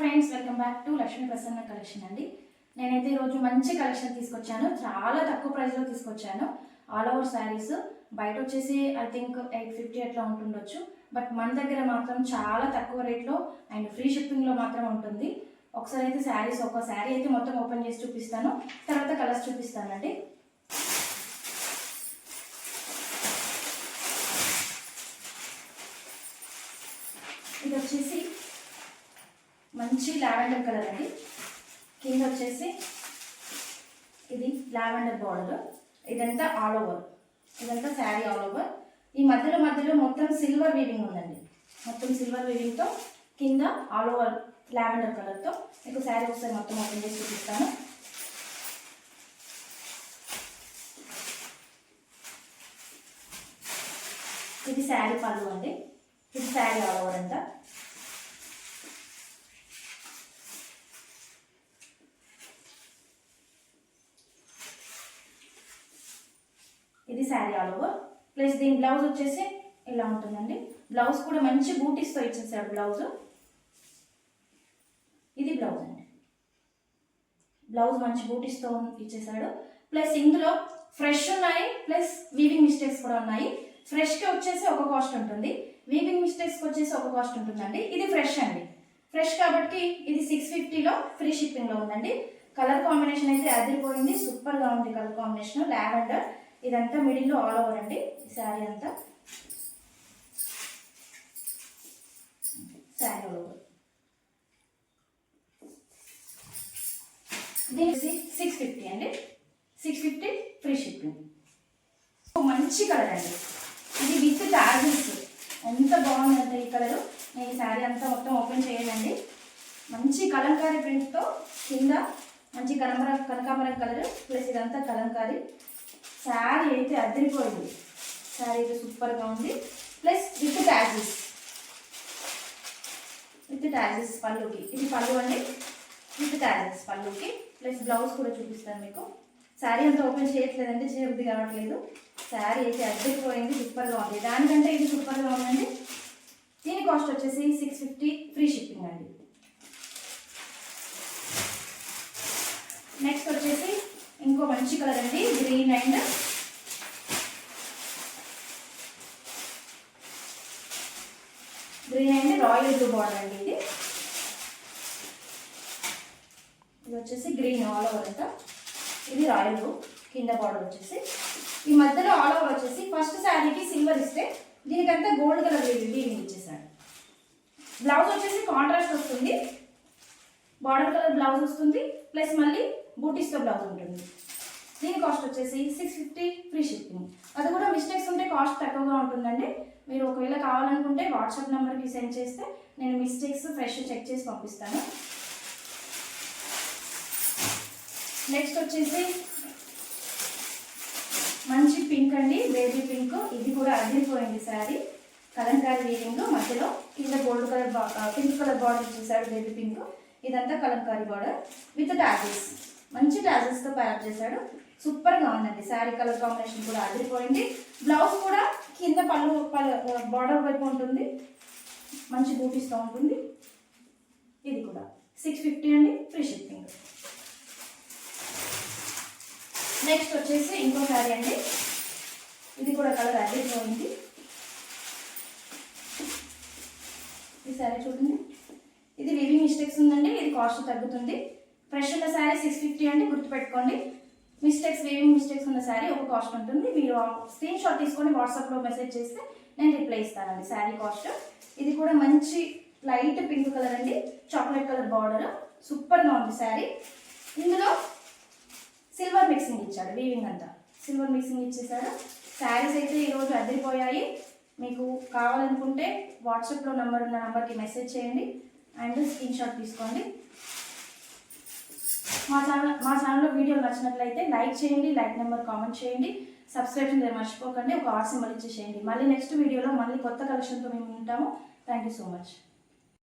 Friends welcome back to Lakshmi Prasanna collection అండి. నేనైతే ఈరోజు మంచి కలెక్షన్ తీసుకొచ్చాను. చాలా తక్కువ ప్రైస్లో తీసుకొచ్చాను. ఆల్ ఓవర్ శారీస్ బయట వచ్చేసి ఐ థింక్ ఎయిట్ ఫిఫ్టీ అట్లా ఉంటుండొచ్చు. బట్ మన దగ్గర మాత్రం చాలా తక్కువ రేట్లో అండ్ ఫ్రీ షిప్పింగ్లో మాత్రం ఉంటుంది. ఒకసారి అయితే శారీస్ ఒక శారీ అయితే మొత్తం ఓపెన్ చేసి చూపిస్తాను. తర్వాత కలర్స్ చూపిస్తానండి. ఇది వచ్చేసి మంచి లావెండర్ కలర్ అండి. కింద వచ్చేసి ఇది లావెండర్ బార్డర్. ఇదంతా ఆల్ ఓవర్. ఇదంతా శారీ ఆల్ ఓవర్. ఈ మధ్యలో మధ్యలో మొత్తం సిల్వర్ వీవింగ్ ఉందండి. మొత్తం సిల్వర్ వీవింగ్తో కింద ఆల్ ఓవర్ లావెండర్ కలర్తో మీకు శారీ ఒకసారి మొత్తం ఓపెన్ చేసి చూపిస్తాను. ఇది శారీ పళ్ళు అండి. ఇది శారీ ఆల్ ఓవర్ అంతా ఇది శారీ ఆల్ ఓవర్. ప్లస్ దీని బ్లౌజ్ వచ్చేసి ఇలా ఉంటుందండి. బ్లౌజ్ కూడా మంచి బూటీస్తో ఇచ్చేసాడు బ్లౌజ్ ఇది బ్లౌజ్ అండి. బ్లౌజ్ మంచి బూటీస్తో ఇచ్చేసాడు. ప్లస్ ఇందులో ఫ్రెష్ ఉన్నాయి ప్లస్ వీవింగ్ మిస్టేక్స్ కూడా ఉన్నాయి. ఫ్రెష్కి వచ్చేసి ఒక కాస్ట్ ఉంటుంది. వీవింగ్ మిస్టేక్స్కి వచ్చేసి ఒక కాస్ట్ ఉంటుందండి. ఇది ఫ్రెష్ అండి. ఫ్రెష్ కాబట్టి ఇది సిక్స్ ఫిఫ్టీలో ఫ్రీ షిప్పింగ్లో ఉందండి. కలర్ కాంబినేషన్ అయితే అదిరిపోయింది. సూపర్గా ఉంది కలర్ కాంబినేషన్ లావెండర్ ఇదంతా మిడిల్లో ఆల్ ఓవర్ అండి. ఈ శారీ అంతా. శారీ ఆల్ ఓవర్ దీనికి సిక్స్ ఫిఫ్టీ అండి. సిక్స్ ఫిఫ్టీ ఫ్రీ షిప్పింగ్ మంచి కలర్ అండి. ఇది విత్ టార్జెస్ ఎంత బాగుందంటే ఈ కలర్ నేను ఈ శారీ అంతా మొత్తం ఓపెన్ చేయాలండి మంచి కలంకారీ ప్రింట్తో కింద మంచి కనమర కనకాంబరం కలర్ ప్లస్ ఇదంతా కలంకారీ. శారీ అయితే అదిరిపోయింది. శారీ అయితే సూపర్గా ఉంది. Plus with taxes with taxes పళ్ళుకి. ఇది పళ్ళు అండి. విత్ ట్యాజెస్ పళ్ళుకి. ప్లస్ బ్లౌజ్ కూడా చూపిస్తాను మీకు. శారీ అంతా ఓపెన్ చేయట్లేదండి చేయబుద్ధి కావట్లేదు. శారీ అయితే అద్దరిపోయింది సూపర్గా ఉంది. దానికంటే ఇది సూపర్గా ఉందండి. దీని కాస్ట్ వచ్చేసి సిక్స్ ఫిఫ్టీ ఫ్రీ షిప్పింగ్ అండి నెక్స్ట్ వచ్చేసి ఇంకో మంచి కలర్ అండి green and green and royal blue border అండి ఇది. ఇది వచ్చేసి గ్రీన్ ఆల్ ఓవర్ అంతా. ఇది రాయల్ బ్లూ కింద బార్డర్ వచ్చేసి. ఈ మధ్యలో ఆల్ ఓవర్ వచ్చేసి ఫస్ట్ శారీకి సిల్వర్ ఇస్తే దీనికంతా గోల్డ్ కలర్ వీవింగ్ ఇచ్చేసాడు బ్లౌజ్ వచ్చేసి కాంట్రాస్ట్ వస్తుంది. బార్డర్ కలర్ బ్లౌజ్ వస్తుంది. ప్లస్ మళ్ళీ బూటీస్తో బ్లౌజ్ ఉంటుంది. దీని కాస్ట్ వచ్చేసి సిక్స్ ఫిఫ్టీ ఫ్రీ షిప్పింగ్ అది కూడా మిస్టేక్స్ ఉంటే కాస్ట్ తక్కువగా ఉంటుందండి. మీరు ఒకవేళ కావాలనుకుంటే వాట్సాప్ నెంబర్కి సెండ్ చేస్తే నేను మిస్టేక్స్ ఫ్రెష్ చెక్ చేసి పంపిస్తాను. నెక్స్ట్ వచ్చేసి మంచి పింక్ అండి బేబీ పింక్ ఇది కూడా అదిరిపోయింది శారీ కలంకారీ వీవింగ్ మధ్యలో కింద gold colour pink colour border ఇచ్చేసాడు బేబీ పింక్ ఇదంతా కలంకారీ బార్డర్ విత్ టాజెస్ మంచి టాజెస్తో ప్యారప్ చేశాడు. సూపర్గా ఉందండి. శారీ కలర్ కాంబినేషన్ కూడా అదిరిపోయింది. బ్లౌజ్ కూడా కింద పళ్ళు పళ్ళు బార్డర్ వైపు ఉంటుంది. మంచి బూటీస్తో ఉంటుంది. ఇది కూడా. సిక్స్ ఫిఫ్టీ అండి. ఫ్రీ షిప్పింగ్ నెక్స్ట్ వచ్చేసి ఇంకో శారీ అండి. ఇది కూడా కలర్ అదిరిపోయింది ఈ శారీ చూడండి. ఇది లివింగ్ మిస్టేక్స్ ఉందండి. ఇది కాస్ట్ తగ్గుతుంది. ఫ్రెష్ ఉన్న శారీ సిక్స్ ఫిఫ్టీ అండి గుర్తుపెట్టుకోండి. మిస్టేక్స్ వేవింగ్ మిస్టేక్స్ ఉన్న శారీ ఒక కాస్ట్ ఉంటుంది. మీరు స్క్రీన్ షాట్ తీసుకొని వాట్సాప్లో మెసేజ్ చేస్తే నేను రిప్లై ఇస్తానండి శారీ కాస్ట్ ఇది కూడా మంచి లైట్ పింక్ కలర్ అండి. చాక్లెట్ కలర్ బార్డర్ సూపర్గా ఉంది శారీ ఇందులో సిల్వర్ మిక్సింగ్ ఇచ్చాడు వీవింగ్ అంతా. సిల్వర్ మిక్సింగ్ ఇచ్చేసాడు. శారీస్ అయితే ఈరోజు అదిరిపోయాయి. మీకు కావాలనుకుంటే వాట్సాప్లో నెంబర్ ఉన్న నెంబర్కి మెసేజ్ చేయండి. అండ్ స్క్రీన్ షాట్ తీసుకోండి. మా ఛానల్ మా ఛానల్లో వీడియోలు నచ్చినట్లయితే లైక్ చేయండి లైక్ నెంబర్ కామెంట్ చేయండి సబ్స్క్రిప్షన్ మర్చిపోకండి ఒక ఆర్ సింబల్ ఇచ్చేసేయండి మళ్ళీ నెక్స్ట్ వీడియోలో మళ్ళీ కొత్త కలెక్షన్తో మేము ఉంటాము. Thank you so much